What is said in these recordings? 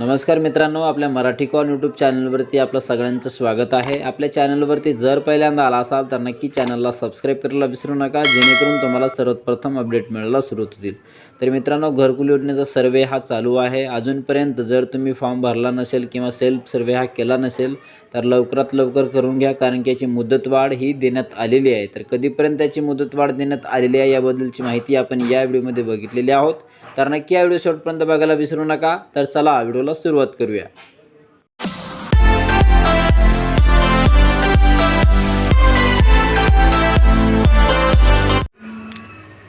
नमस्कार मित्रांनो आपल्या मराठी कॉल यूट्यूब चॅनलवरती आपलं सगळ्यांचं स्वागत आहे. आपल्या चॅनलवरती जर पहिल्यांदा आला असाल तर नक्की चॅनलला सबस्क्राईब करायला विसरू नका जेणेकरून तुम्हाला सर्वप्रथम अपडेट मिळायला सुरुवात होतील. तर मित्रांनो घरकुल योजनेचा सर्वे हा चालू आहे. अजूनपर्यंत जर तुम्ही फॉर्म भरला नसेल किंवा सेल्फ सर्वे हा केला नसेल तर लवकरात लवकर करून घ्या कारण की याची मुदतवाढ ही देण्यात आलेली आहे. तर कधीपर्यंत त्याची मुदतवाढ देण्यात आलेली आहे याबद्दलची माहिती आपण या व्हिडिओमध्ये बघितलेली आहोत. तर नक्की या व्हिडिओ शेवटपर्यंत बघायला विसरू नका. तर चला व्हिडिओला सुरुवात करूया.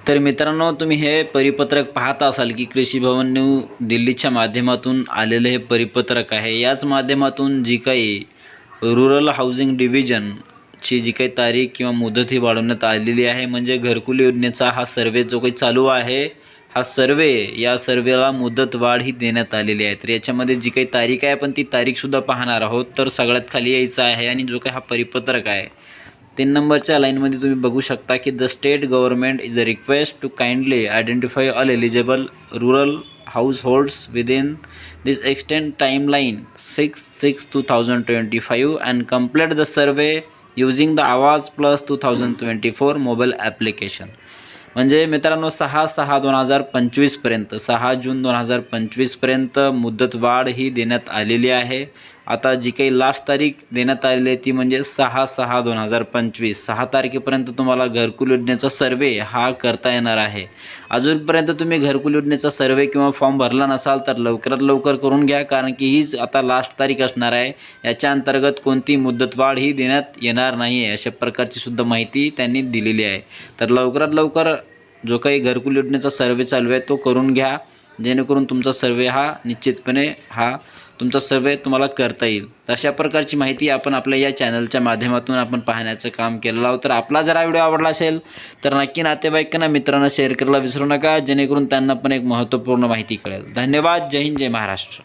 तर मित्रांनो तुम्ही हे परिपत्रक पाहत असाल की कृषी भवन न्यू दिल्लीच्या माध्यमातून आलेले हे परिपत्रक आहे. याच माध्यमातून जी काही रुरल हाऊसिंग डिव्हिजन ची जी काही तारीख किंवा मुदत ही वाढवण्यात आलेली आहे म्हणजे घरकुल योजनेचा हा सर्वे जो काही चालू आहे हा सर्वे या सर्वेला मुदत वाढ ही देण्यात आलेली आहे. तर याच्यामध्ये जी काही तारीख आहे आपण ती तारीखसुद्धा पाहणार आहोत. तर सगळ्यात खाली यायचं आहे आणि जो काही हा परिपत्रक आहे तीन नंबरच्या लाईनमध्ये तुम्ही बघू शकता की the state government is a request to kindly identify all eligible rural households within this extend timeline six six two thousand twenty five and complete the survey using the Awaas plus two thousand twenty four mobile application. म्हणजे मित्रांनो सहा सहा दोन हजार पंचवीसपर्यंत सहा जून दोन हजार पंचवीसपर्यंत मुदतवाढ ही देण्यात आलेली आहे. आता जी काही लास्ट तारीख देण्यात आलेली आहे ती म्हणजे सहा सहा दोन हजार पंचवीस. सहा तारखेपर्यंत तुम्हाला घरकुल योजनेचा सर्वे हा करता येणार आहे. अजूनपर्यंत तुम्ही घरकुल योजनेचा सर्वे किंवा फॉर्म भरला नसाल तर लवकरात लवकर करून घ्या कारण की हीच आता लास्ट तारीख असणार आहे. याच्या अंतर्गत कोणती मुदतवाढ ही देण्यात येणार नाही आहे अशा प्रकारची सुद्धा माहिती त्यांनी दिलेली आहे. तर लवकरात लवकर जो काही घरकुल योजनेचा सर्वे चालू आहे तो करून घ्या. जेणेकरून तुमचा सर्वे हा निश्चितपणे हा तुमचा सर्वे तुम्हाला करता येईल. तर अशा प्रकारची माहिती आपण आपल्या या चॅनलच्या माध्यमातून आपण पाहण्याचं काम केलेलं आहोत. तर आपला जर हा व्हिडिओ आवडला असेल तर नक्की नातेवाईकांना मित्रांना शेअर करायला विसरू नका. जेणेकरून त्यांना पण एक महत्त्वपूर्ण माहिती कळेल. धन्यवाद. जय हिंद जय महाराष्ट्र.